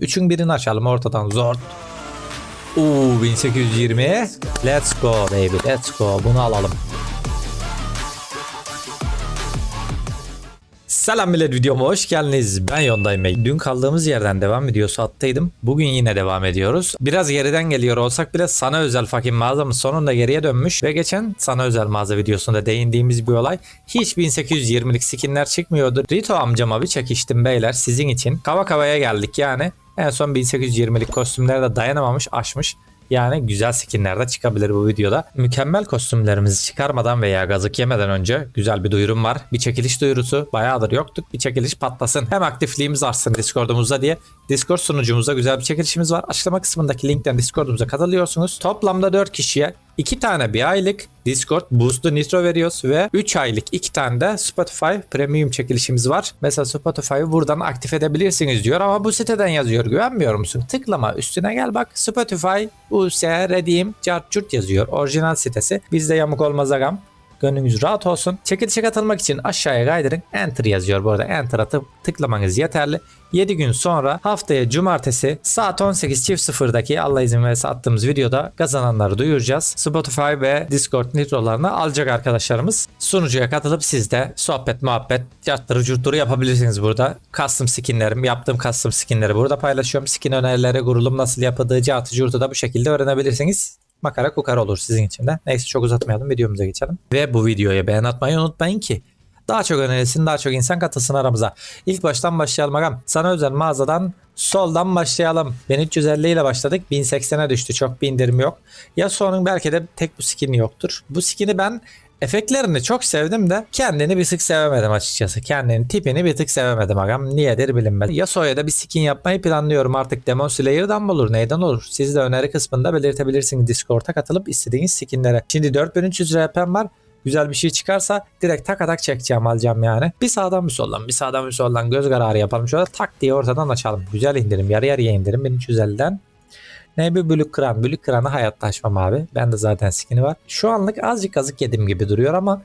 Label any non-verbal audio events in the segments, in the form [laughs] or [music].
Üçün birini açalım ortadan zor. Uuu 1820. Let's go baby let's go. Bunu alalım. Selam millet videoma hoş geldiniz. Ben Yondayım Bey. Dün kaldığımız yerden devam ediyorsa attaydım. Bugün yine devam ediyoruz. Biraz geriden geliyor olsak bile sana özel fucking mağazamız sonunda geriye dönmüş. Ve geçen sana özel mağaza videosunda değindiğimiz bir olay. Hiç 1820'lik skinler çıkmıyordu. Rito amcama bir çekiştim beyler sizin için. Kava kavaya geldik yani. En son 1820'lik kostümlere de dayanamamış aşmış. Yani güzel skinler de çıkabilir bu videoda. Mükemmel kostümlerimizi çıkarmadan veya gazık yemeden önce güzel bir duyurum var. Bir çekiliş duyurusu. Bayağıdır yoktuk. Bir çekiliş patlasın. Hem aktifliğimiz artsın Discord'umuzda diye. Discord sunucumuzda güzel bir çekilişimiz var. Açıklama kısmındaki linkten Discord'umuza katılıyorsunuz. Toplamda 4 kişiye 2 tane bir aylık Discord Boost'lu Nitro veriyoruz ve 3 aylık 2 tane de Spotify Premium çekilişimiz var. Mesela Spotify'ı buradan aktif edebilirsiniz diyor ama bu siteden yazıyor. Güvenmiyor musun? Tıklama üstüne gel bak Spotify US Redeem Cart Curt yazıyor. Orijinal sitesi. Bizde yamuk olmaz agam. Gönlünüz rahat olsun. Çekilişe katılmak için aşağıya kaydırın. Enter yazıyor bu arada. Enter atıp tıklamanız yeterli. 7 gün sonra haftaya cumartesi saat 18.00'daki Allah izin verirse attığımız videoda kazananları duyuracağız. Spotify ve Discord nitrolarını alacak arkadaşlarımız. Sunucuya katılıp siz de sohbet muhabbet yattırı curturu yapabilirsiniz burada. Custom skinlerim yaptığım custom skinleri burada paylaşıyorum. Skin önerileri kurulum nasıl yapıldığı catı curtu da bu şekilde öğrenebilirsiniz makara kukara olur sizin için de. Neyse çok uzatmayalım videomuza geçelim. Ve bu videoya beğen atmayı unutmayın ki daha çok önerilsin daha çok insan katılsın aramıza. İlk baştan başlayalım agam. Sana özel mağazadan soldan başlayalım. 1350 ile başladık. 1080'e düştü. Çok bir indirim yok. Ya sonun belki de tek bu skin yoktur. Bu skin'i ben Efektlerini çok sevdim de kendini bir tık sevemedim açıkçası. Kendini tipini bir tık sevemedim agam. Niyedir bilinmez. Yasuo'ya da bir skin yapmayı planlıyorum artık. Demon Slayer'dan mı olur neyden olur? Siz de öneri kısmında belirtebilirsiniz Discord'a katılıp istediğiniz skinlere. Şimdi 4300 RP'm var. Güzel bir şey çıkarsa direkt tak atak çekeceğim alacağım yani. Bir sağdan bir soldan bir sağdan bir soldan göz kararı yapalım. Şöyle tak diye ortadan açalım. Güzel indirim yarı yarıya indirim 1350'den. Ne bir bülük kıran. Bülük kıranı hayatta açmam abi. Ben de zaten skin'i var. Şu anlık azıcık azık yedim gibi duruyor ama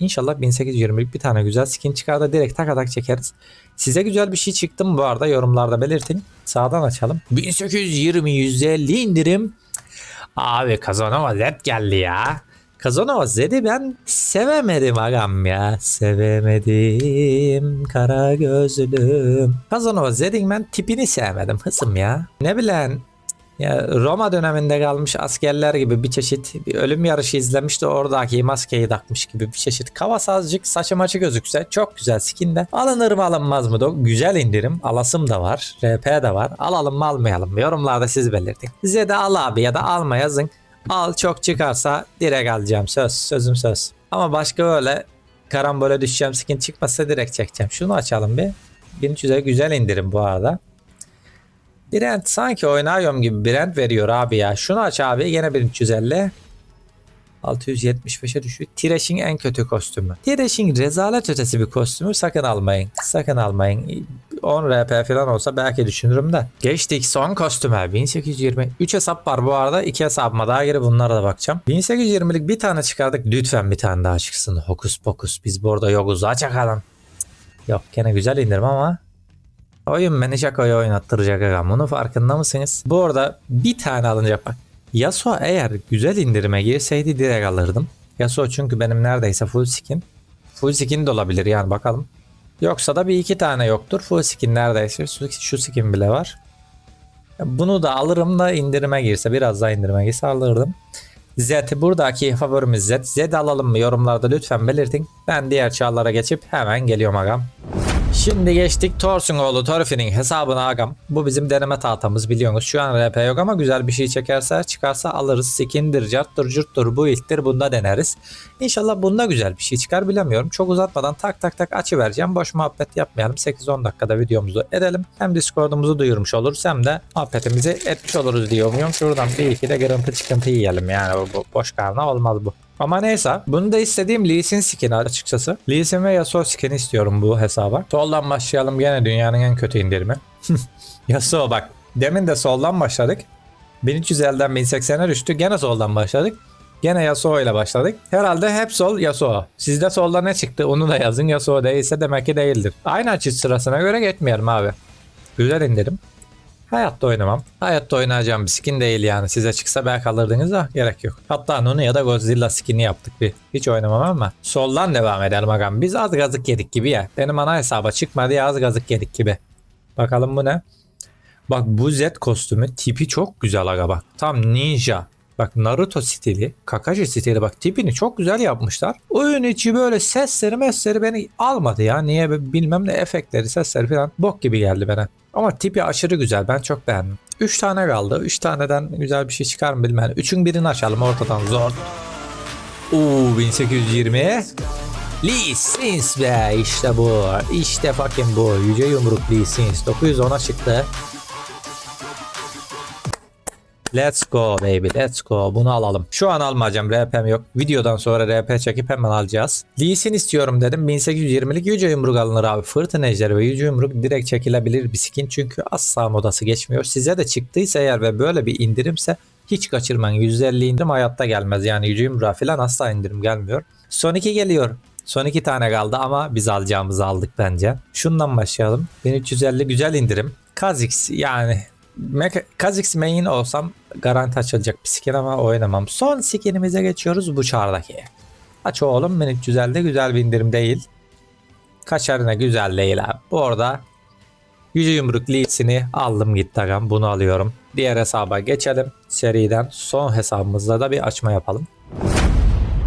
inşallah 1820'lik bir tane güzel skin çıkar da direkt tak tak çekeriz. Size güzel bir şey çıktı mı bu arada yorumlarda belirtin. Sağdan açalım. 1820 150 indirim. Abi Kazanova Z geldi ya. Kazanova Z'di ben sevemedim agam ya. Sevemedim kara gözlüm. Kazanova Z'in ben tipini sevmedim hısım ya. Ne bilen ya Roma döneminde kalmış askerler gibi bir çeşit bir ölüm yarışı izlemiş de oradaki maskeyi takmış gibi bir çeşit. Kavas azıcık saçı maçı gözükse çok güzel skin de. Alınır mı alınmaz mı da güzel indirim. Alasım da var. RP de var. Alalım mı almayalım mı? Yorumlarda siz belirtin. Size de al abi ya da alma yazın. Al çok çıkarsa direkt alacağım söz. Sözüm söz. Ama başka öyle karambole düşeceğim skin çıkmasa direkt çekeceğim. Şunu açalım bir. 1300'e güzel indirim bu arada. Brent sanki oynuyorum gibi Brent veriyor abi ya. Şunu aç abi yine 1350. 675'e düşüyor. Thresh'in en kötü kostümü. Thresh'in rezalet ötesi bir kostümü sakın almayın. Sakın almayın. 10 RP falan olsa belki düşünürüm de. Geçtik son kostüme 1820. 3 hesap var bu arada. 2 hesabıma daha geri bunlara da bakacağım. 1820'lik bir tane çıkardık. Lütfen bir tane daha çıksın. Hokus pokus. Biz burada yokuz. Açakalım. Yok gene güzel indirim ama Oyun beni şakaya oynattıracak agam. Bunun farkında mısınız? Bu arada bir tane alınacak bak. Yasuo eğer güzel indirime girseydi direkt alırdım. Yasuo çünkü benim neredeyse full skin. Full skin de olabilir yani bakalım. Yoksa da bir iki tane yoktur. Full skin neredeyse şu skin bile var. Bunu da alırım da indirime girse biraz daha indirime girse alırdım. Z buradaki favorimiz Z. Z alalım mı yorumlarda lütfen belirtin. Ben diğer çağlara geçip hemen geliyorum agam. Şimdi geçtik Torsungoğlu Torfi'nin hesabına agam. Bu bizim deneme tahtamız biliyorsunuz. Şu an RP yok ama güzel bir şey çekerse çıkarsa alırız. Skindir, carttır, curttur, bu ilktir bunda deneriz. İnşallah bunda güzel bir şey çıkar bilemiyorum. Çok uzatmadan tak tak tak açı vereceğim. Boş muhabbet yapmayalım. 8-10 dakikada videomuzu edelim. Hem Discord'umuzu duyurmuş oluruz hem de muhabbetimizi etmiş oluruz diye umuyorum. Şuradan bir iki de kırıntı çıkıntı yiyelim yani. Bu boş karnına olmaz bu. Ama neyse. Bunu da istediğim Lee Sin skin'i açıkçası. Lee Sin ve Yasuo skin'i istiyorum bu hesaba. Soldan başlayalım gene dünyanın en kötü indirimi. [laughs] Yasuo bak. Demin de soldan başladık. 1350'den 1080'e düştü. Gene soldan başladık. Gene Yasuo ile başladık. Herhalde hep sol Yasuo. Sizde solda ne çıktı onu da yazın. Yasuo değilse demek ki değildir. Aynı açı sırasına göre geçmeyelim abi. Güzel indirim. Hayatta oynamam. Hayatta oynayacağım bir skin değil yani. Size çıksa belki alırdınız da gerek yok. Hatta Nunu ya da Godzilla skin'i yaptık bir. Hiç oynamam ama. Soldan devam edelim agam. Biz az gazık yedik gibi ya. Benim ana hesaba çıkmadı ya az gazık yedik gibi. Bakalım bu ne? Bak bu Z kostümü tipi çok güzel aga bak. Tam ninja. Bak Naruto stili, Kakashi stili bak tipini çok güzel yapmışlar. Oyun içi böyle sesleri mesleri beni almadı ya. Niye bilmem ne efektleri sesleri falan bok gibi geldi bana. Ama tipi aşırı güzel ben çok beğendim. 3 tane kaldı. 3 taneden güzel bir şey çıkar mı bilmem. Üçün birini açalım ortadan zor. Oo 1820. Lee Sins be işte bu. İşte fucking bu. Yüce yumruk Lee Sins. 910'a çıktı. Let's go baby let's go bunu alalım. Şu an almayacağım RP'm yok. Videodan sonra RP çekip hemen alacağız. Lee Sin istiyorum dedim. 1820'lik yüce yumruk alınır abi. Fırtına ve yüce yumruk direkt çekilebilir bir skin. Çünkü asla modası geçmiyor. Size de çıktıysa eğer ve böyle bir indirimse hiç kaçırmayın. 150 indirim hayatta gelmez. Yani yüce yumruğa falan asla indirim gelmiyor. Son 2 geliyor. Son iki tane kaldı ama biz alacağımızı aldık bence. Şundan başlayalım. 1350 güzel indirim. Kha'Zix yani Kha'Zix main olsam garanti açılacak bir skin ama oynamam. Son skinimize geçiyoruz bu çağırdaki. Aç oğlum 1350'de güzel bir indirim değil. Kaçarına güzel değil abi. Bu arada Yüce Yumruk Lee'sini aldım gitti agam. Bunu alıyorum. Diğer hesaba geçelim. Seriden son hesabımızda da bir açma yapalım.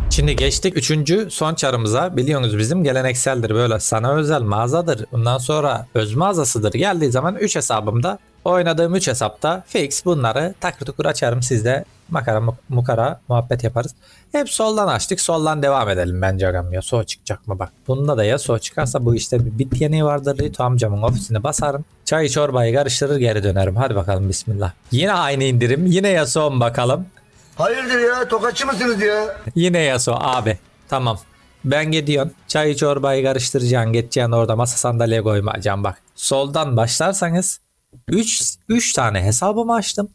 Şimdi geçtik üçüncü son çarımıza. Biliyorsunuz bizim gelenekseldir böyle sana özel mağazadır. Bundan sonra öz mağazasıdır. Geldiği zaman 3 hesabımda oynadığım 3 hesapta fix bunları takır tukur açarım sizde makara mu- mukara muhabbet yaparız. Hep soldan açtık soldan devam edelim bence agam ya. So çıkacak mı bak. Bunda da ya so çıkarsa bu işte bir bit yeniği vardır. Rito amcamın ofisine basarım. Çayı çorbayı karıştırır geri dönerim. Hadi bakalım bismillah. Yine aynı indirim. Yine ya son bakalım. Hayırdır ya tokatçı mısınız ya? Yine Yaso abi. Tamam. Ben gidiyorum. Çayı çorbayı karıştıracaksın. Geçeceksin orada masa sandalye koymayacaksın bak. Soldan başlarsanız 3 3 tane hesabımı açtım.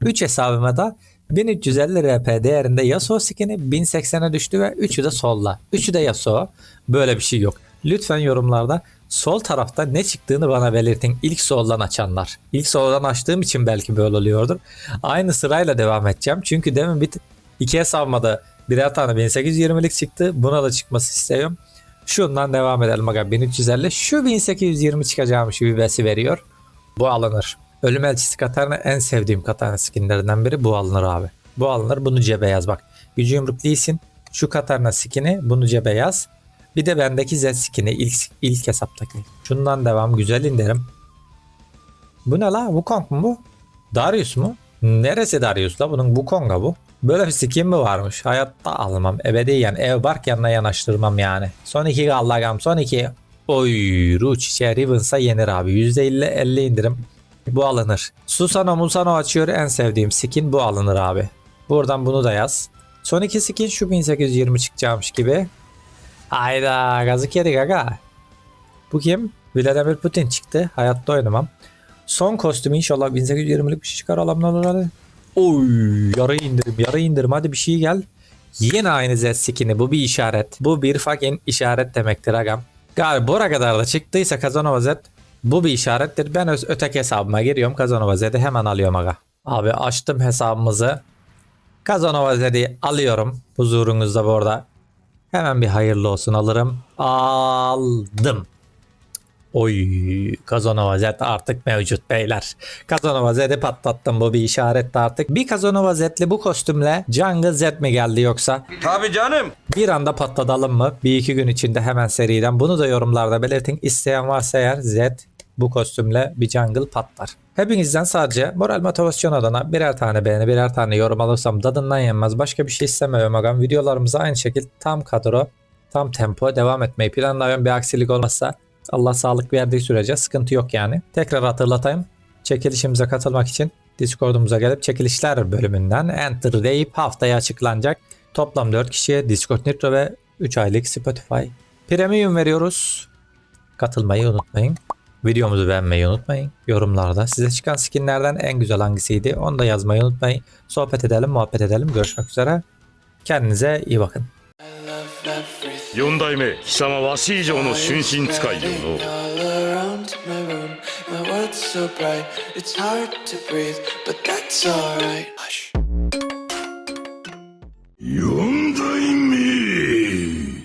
3 hesabıma da 1350 RP değerinde Yasuo skin'i 1080'e düştü ve 3'ü de solda. 3'ü de Yasuo. Böyle bir şey yok. Lütfen yorumlarda sol tarafta ne çıktığını bana belirtin. İlk soldan açanlar. İlk soldan açtığım için belki böyle oluyordur. Aynı sırayla devam edeceğim. Çünkü demin bir iki hesabıma da birer tane 1820'lik çıktı. Buna da çıkması istiyorum. Şundan devam edelim aga 1350. Şu 1820 çıkacağımış bir besi veriyor. Bu alınır. Ölüm elçisi Katarina en sevdiğim Katarina skinlerinden biri bu alınır abi. Bu alınır bunu cebe yaz bak. Gücü yumruk değilsin. Şu Katarina skini bunu cebe yaz. Bir de bendeki Z skini ilk, ilk hesaptaki. Şundan devam güzel indirim. Bu ne la? Wukong mu bu? Darius mu? Neresi Darius la? Bunun Wukong'a bu. Böyle bir skin mi varmış? Hayatta almam. Ebediyen ev bark yanına yanaştırmam yani. Son iki gallagam. Son iki. Oy Ruç içe Riven'sa yenir abi. %50 50 indirim. Bu alınır. Susano Musano açıyor. En sevdiğim skin bu alınır abi. Buradan bunu da yaz. Son iki skin şu 1820 çıkacakmış gibi. Hayda gazık yedik aga. Bu kim? Vladimir Putin çıktı. Hayatta oynamam. Son kostüm inşallah 1820'lik bir şey çıkar olur hadi. Oy yarı indirim yarı indirim hadi bir şey gel. Yine aynı Z skin'i bu bir işaret. Bu bir fucking işaret demektir agam. Galiba buraya kadar da çıktıysa Kazanova Z bu bir işarettir. Ben öteki hesabıma giriyorum Kazanova Z'de hemen alıyorum aga. Abi açtım hesabımızı. Kazanova Z'yi alıyorum. Huzurunuzda bu arada. Hemen bir hayırlı olsun alırım. Aldım. Oy Kazanova Z artık mevcut beyler. Kazanova Z'de patlattım bu bir işaretti artık. Bir Kazanova Z'li bu kostümle Jungle Z mi geldi yoksa? Tabii canım. Bir anda patlatalım mı? Bir iki gün içinde hemen seriden. Bunu da yorumlarda belirtin. İsteyen varsa eğer Z bu kostümle bir jungle patlar. Hepinizden sadece moral motivasyon adına birer tane beğeni birer tane yorum alırsam dadından yenmez. Başka bir şey istemiyorum agam. Videolarımıza aynı şekilde tam kadro tam tempo devam etmeyi planlıyorum. Bir aksilik olmazsa Allah sağlık verdiği sürece sıkıntı yok yani. Tekrar hatırlatayım. Çekilişimize katılmak için Discord'umuza gelip çekilişler bölümünden enter deyip haftaya açıklanacak. Toplam 4 kişiye Discord Nitro ve 3 aylık Spotify Premium veriyoruz. Katılmayı unutmayın. Videomuzu beğenmeyi unutmayın. Yorumlarda size çıkan skinlerden en güzel hangisiydi onu da yazmayı unutmayın. Sohbet edelim, muhabbet edelim. Görüşmek üzere. Kendinize iyi bakın. 四代目貴様わし以上の春心使いよの四